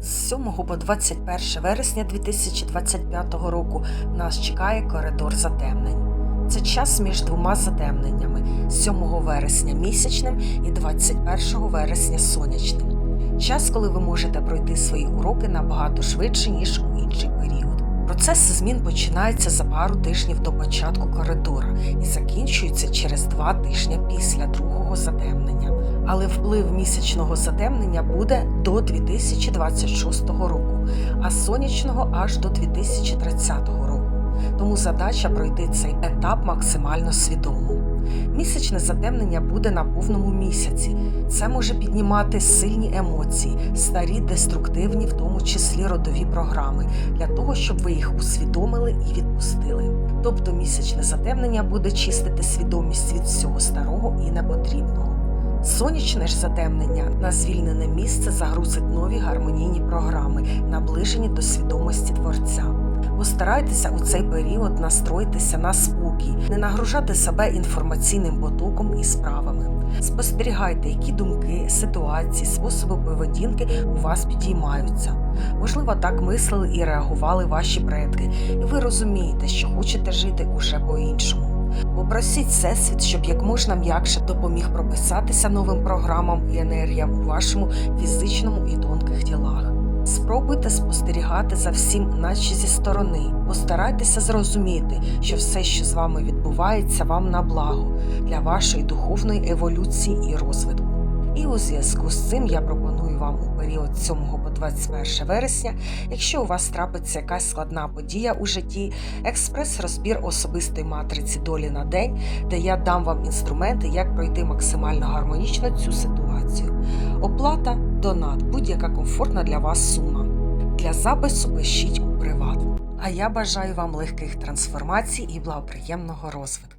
З 7 по 21 вересня 2025 року нас чекає коридор затемнень. Це час між двома затемненнями 7 вересня місячним і 21 вересня сонячним. Час, коли ви можете пройти свої уроки набагато швидше, ніж у інший період. Процес змін починається за пару тижнів до початку коридора і закінчується через два тижні після другого затемнення. Але вплив місячного затемнення буде до 2026 року, а сонячного аж до 2030 року. Тому задача пройти цей етап максимально свідомо. Місячне затемнення буде на повному місяці. Це може піднімати сильні емоції, старі деструктивні, в тому числі родові програми, для того, щоб ви їх усвідомили і відпустили. Тобто місячне затемнення буде чистити свідомість від всього старого і непотрібного. Сонячне ж затемнення на звільнене місце загрузить нові гармонійні програми, наближені до свідомості творця. Постарайтеся у цей період настроїтися на спокій, не нагружати себе інформаційним потоком і справами. Спостерігайте, які думки, ситуації, способи поведінки у вас підіймаються. Можливо, так мислили і реагували ваші предки, і ви розумієте, що хочете жити уже по-іншому. Попросіть Всесвіт, щоб як можна м'якше допоміг прописатися новим програмам і енергіям у вашому фізичному і тонких тілах. Спробуйте спостерігати за всім, наче зі сторони. Постарайтеся зрозуміти, що все, що з вами відбувається, вам на благо для вашої духовної еволюції і розвитку. І у зв'язку з цим я пропоную вам у період 7 по 21 вересня, якщо у вас трапиться якась складна подія у житті, експрес-розбір особистої матриці долі на день, де я дам вам інструменти, як пройти максимально гармонічно цю ситуацію. Оплата донат, будь-яка комфортна для вас сума. Для запису пишіть у приват. А я бажаю вам легких трансформацій і благоприємного розвитку.